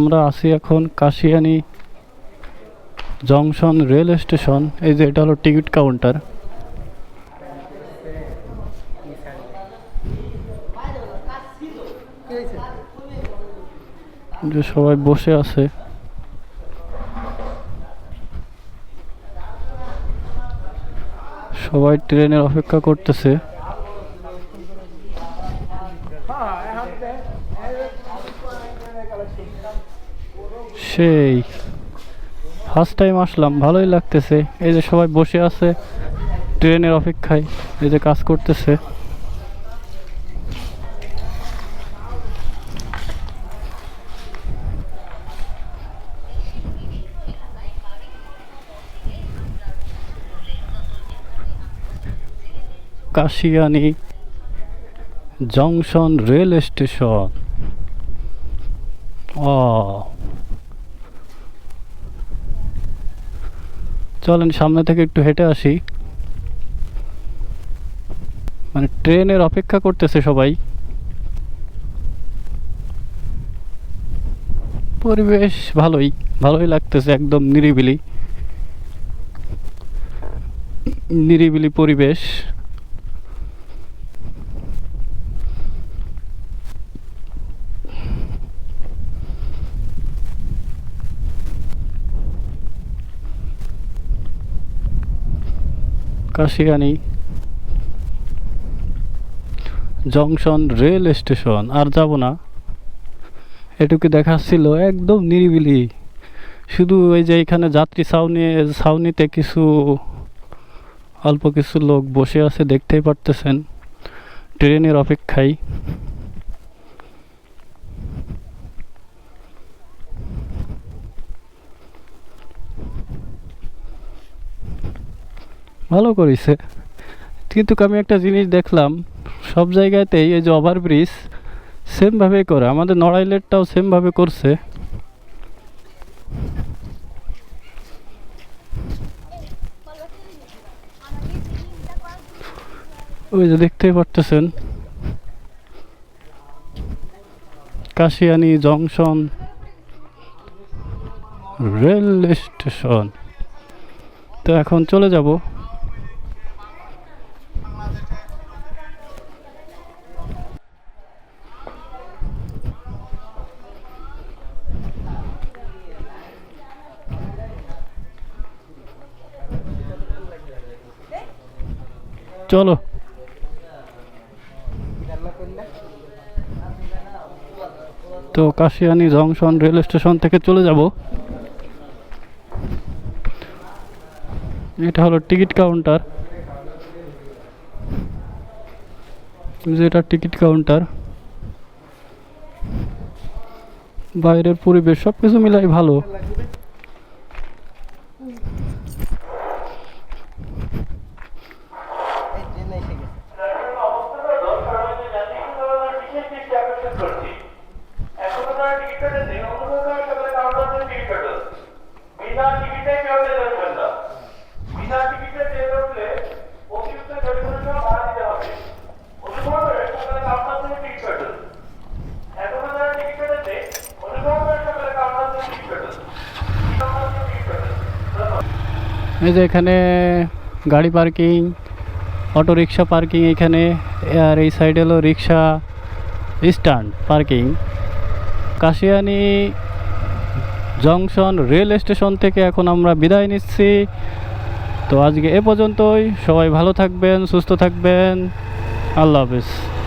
আমরা আছি এখন কাশিয়ানি জংশন রেল স্টেশন। এই যে এটা হলো টিকিট কাউন্টার। যে সবাই বসে আছে। সবাই ট্রেনের অপেক্ষা করতেছে। সেই ফার্স্ট টাইম আসলাম, ভালোই লাগতেছে। এই যে সবাই বসে আছে, ট্রেনের অপেক্ষায়, এই যে কাজ করতেছে। Kashiani junction rail station. ও চলেন, সামনে থেকে একটু হেঁটে আসি। মানে ট্রেনের অপেক্ষা করতেছে সবাই। পরিবেশ ভালোই ভালোই লাগতেছে একদম নিরিবিলি। নিরিবিলি পরিবেশ। কাশিয়ানি জংশন রেল স্টেশন, আর যাব না। এটুকু দেখাচ্ছিল একদম নিরিবিলি। শুধু ওই যে এখানে যাত্রী ছাউনি, ছাউনিতে কিছু, অল্প কিছু লোক বসে আছে, দেখতেই পারতেছেন। ট্রেনের অপেক্ষায়। ভালো করেছে। কিন্তু আমি একটা জিনিস দেখলাম, সব জায়গাতেই এই যে ওভারব্রিজ সেমভাবেই করে। আমাদের নড়াইলেরটাও সেমভাবে করছে। ওই যে দেখতেই পারতেছেন। কাশিয়ানি জংশন রেল স্টেশন তো এখন চলে যাব। চলো। তো কাশিয়ানি জংশন রেল স্টেশন থেকে চলে যাব। এটা হলো টিকিট কাউন্টার। যেটা টিকিট কাউন্টার। বাইরের পরিবেশ সব কিছু মিলাই ভালো বিনা টিকিটে কেউ যেতে পারবেন না বিনা টিকিটে ট্রেনে উঠলে অতিরিক্ত জরিমানা ভাড়া দিতে হবে অনুভব করে সকালে কাউন্টার থেকে টিকিট কাটুন এখন যারা টিকিট কেটেছে অনুভব করে সকালে কাউন্টার থেকে টিকিট কাটুন কাউন্টার থেকে টিকিট কাটুন এই যে এখানে গাড়ি পার্কিং অটো রিক্সা পার্কিং এখানে আর এই সাইডে হলো rickshaw stand, parking. Kashiani junction rail station থেকে এখন আমরা বিদায় নিচ্ছি। তো আজকে এ পর্যন্তই। সবাই ভালো থাকবেন, সুস্থ থাকবেন। আল্লাহ হাফিজ।